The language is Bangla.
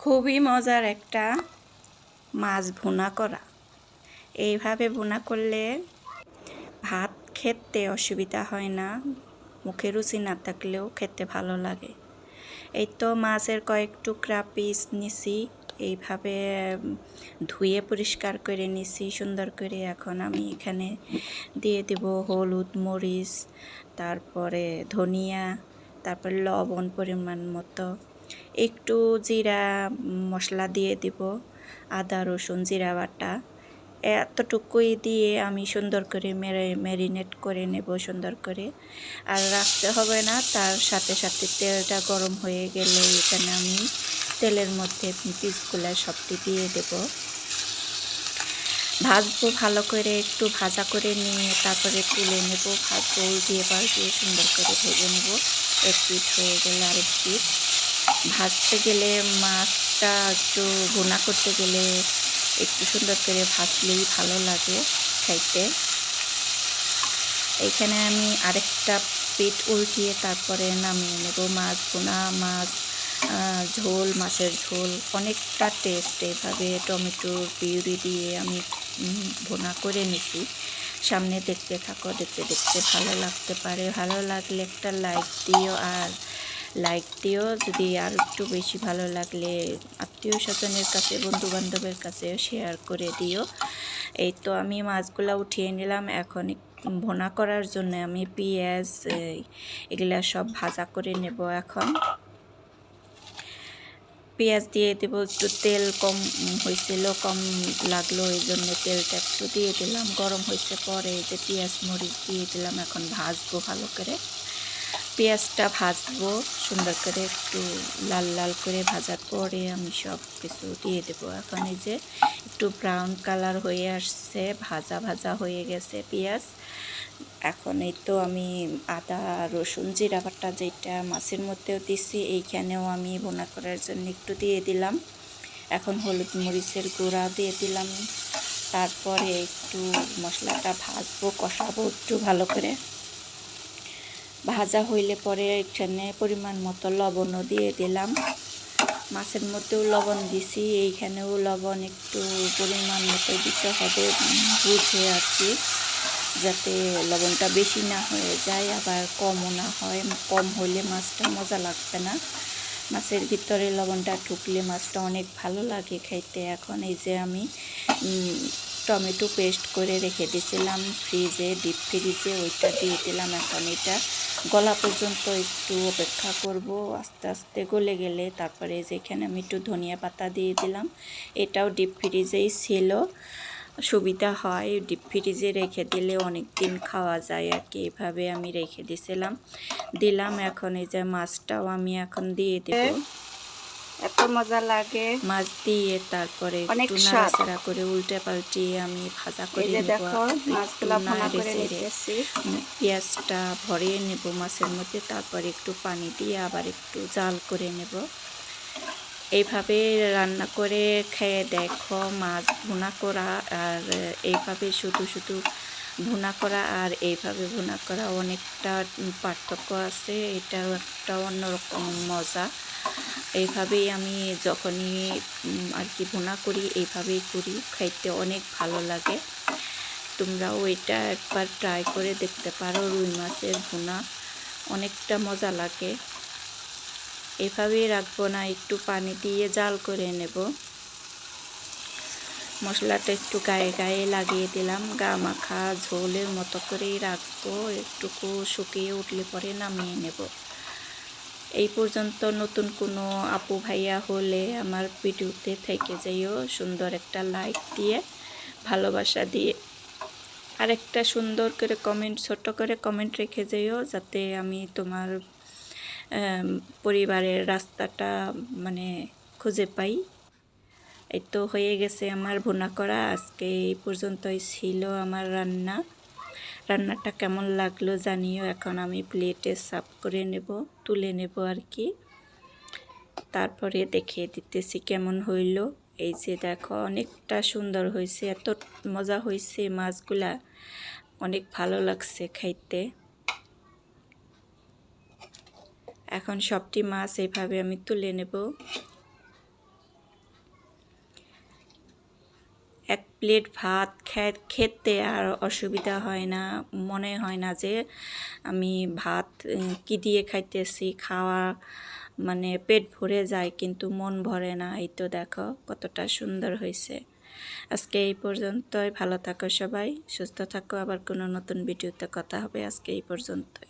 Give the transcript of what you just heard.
খুবই মজার একটা মাছ ভুনা করা। এইভাবে ভুনা করলে ভাত খেতে অসুবিধা হয় না, মুখে রুচি না থাকলেও খেতে ভালো লাগে। এই তো মাছের কয়েক টুকরা পিস নিছি, এইভাবে ধুয়ে পরিষ্কার করে নিছি, সুন্দর করে। এখন আমি এখানে দিয়ে দেব হলুদ মরিচ, তারপরে ধনিয়া, তারপর লবণ পরিমাণ মতো। একটু জিরা মশলা দিয়ে দিব, আদা, রসুন, জিরা বাটা। এতটুকুই দিয়ে আমি সুন্দর করে মেরে, ম্যারিনেট করে নেব সুন্দর করে। আর রাখতে হবে না, তার সাথে সাথে তেলটা গরম হয়ে গেলে এখানে আমি তেলের মধ্যে পিসগুলো সবটি দিয়ে দেব। ভাজবো ভালো করে, একটু ভাজা করে নিয়ে তারপরে তুলে নেব, ভাজবো দিয়ে পাল্টিয়ে সুন্দর করে ভেজে নেব। এক পিঠ হয়ে গেলে আরেক পিঠ। ভাজতে গেলে মাছটা একটু ভুনা করতে গেলে একটু সুন্দর করে ভাজলেই ভালো লাগে খাইতে এইখানে আমি আরেকটা পেট উল্টিয়ে তারপরে নামিয়ে নেব মাছ ভুনা মাছ ঝোল, মাছের ঝোল। অনেকটা টেস্ট এভাবে টমেটোর পিউরি দিয়ে আমি ভুনা করে নিছি। সামনে দেখতে থাকো, দেখতে দেখতে ভালো লাগতে পারে। ভালো লাগলে একটা লাইক দিও আর লাইক দিও। যদি আর একটু বেশি ভালো লাগলে আত্মীয় স্বজনের কাছে বন্ধু বান্ধবের কাছে শেয়ার করে দিও। এই তো আমি মাছগুলো উঠিয়ে নিলাম। এখন ভোনা করার জন্য আমি পেঁয়াজ এগুলা সব ভাজা করে নেব এখন। পেঁয়াজ দিয়ে দেবো একটু তেল কম হয়েছিল কম লাগল, এই জন্য তেলটা একটু দিয়ে দিলাম। গরম হয়েছে পরে যে পেঁয়াজ, মরিচ দিয়ে দিলাম। এখন ভাজবো ভালো করে। পেঁয়াজটা ভাজবো, সুন্দর করে একটু লাল লাল করে ভাজার পরে আমি সব কিছু দিয়ে দেবো। এখন এই যে একটু ব্রাউন কালার হয়ে আসছে, ভাজা ভাজা হয়ে গেছে পেঁয়াজ। এখন এই তো আমি আদা, রসুন, জিরা যেটা মাছের মধ্যেও দিছি, এইখানেও আমি বোনা করার জন্য একটু দিয়ে দিলাম। এখন হলুদ মরিচের গুঁড়া দিয়ে দিলাম। তারপরে একটু মশলাটা ভাজবো, কষাবো একটু ভালো করে। ভাজা হইলে পরে এখানে পরিমাণ মতো লবণও দিয়ে দিলাম। মাছের মধ্যেও লবণ দিছি, এইখানেও লবণ একটু পরিমাণ মতো দিতে হবে বুঝে কি, যাতে লবণটা বেশি না হয়ে যায়, আবার কমও না হয়, কম হলে মাছটা মজা লাগবে না। মাছের ভিতরে লবণটা ঢুকলে মাছটা অনেক ভালো লাগে খাইতে এখন এই যে আমি টমেটো পেস্ট করে রেখে দিয়েছিলাম ফ্রিজে, ডিপ ফ্রিজে, ওইটা দিয়ে দিলাম এখন এটা। গলা পর্যন্ত একটু অপেক্ষা করব, আস্তে আস্তে গলে গেলে তারপরে যেখানে আমি একটু ধনিয়া পাতা দিয়ে দিলাম, এটাও ডিপ ফ্রিজেই ছিল। সুবিধা হয় ডিপ ফ্রিজে রেখে দিলে অনেক দিন খাওয়া যায় আর কি, এভাবে আমি রেখে দিছিলাম। দিলাম, এখন এই যে মাছটাও আমি এখন দিয়ে দেব। এত মজা লাগে। মাছ দিয়ে তারপরে অনেক। নাড়াচাড়া করে উল্টে পাল্টিয়ে আমি ভাজা করে নেব। পেঁয়াজটা ভরিয়ে নেব মাছের মধ্যে তারপর একটু পানি দিয়ে আবার একটু জাল করে নেব। এইভাবে রান্না করে খেয়ে দেখো মাছ ভুনা করা আর এইভাবে শুধু শুধু ভুনা করা আর এইভাবে ভুনা করা অনেকটা পার্থক্য আছে। এটাও একটা অন্যরকম মজা। এইভাবেই আমি যখনই আর কি ভুনা করি, এইভাবেই করি। খাইতে অনেক ভালো লাগে। তোমরাও এটা একবার ট্রাই করে দেখতে পারো, রুই মাছের ভুনা। অনেকটা মজা লাগে। এভাবেই রাখব না, একটু পানি দিয়ে জাল করে নেব। মশলাটা একটু গায়ে গায়ে লাগিয়ে দিলাম। গা মাখা ঝোলের মতো করেই রাখব। একটুকু শুকিয়ে উঠলে পরে নামিয়ে নেব। এই পর্যন্ত নতুন কোনো আপু ভাইয়া হলে আমার ভিডিওতে থেকে যাইও। সুন্দর একটা লাইক দিয়ে, ভালোবাসা দিয়ে। আরেকটা সুন্দর করে কমেন্ট ছোট করে কমেন্ট রেখে যাইও যাতে আমি তোমার পরিবারের রাস্তাটা মানে খুঁজে পাই। এই তো হয়ে গেছে আমার ভুনা করা। আজকে এই পর্যন্তই ছিল আমার রান্না। রান্নাটা কেমন লাগল জানিও, এখন আমি প্লেটে সাফ করে নেব, তুলে নেব আর কি তারপরে দেখিয়ে দিতেছি কেমন হইল। এই যে দেখো, অনেকটা সুন্দর হয়েছে এত মজা হয়েছে মাছগুলা। অনেক ভালো লাগছে খাইতে। এখন সবটি মাছ এইভাবে আমি তুলে নেব। প্লেট ভাত খেতে আর অসুবিধা হয় না। মনে হয় না যে আমি ভাত কি দিয়ে খাইতেছি, খাওয়া মানে পেট ভরে যায় কিন্তু মন ভরে না। এই তো দেখো কতটা সুন্দর হয়েছে আজকে এই পর্যন্তই। ভালো থাকো সবাই, সুস্থ থাকো। আবার কোনো নতুন ভিডিওতে কথা হবে আজকে এই পর্যন্তই।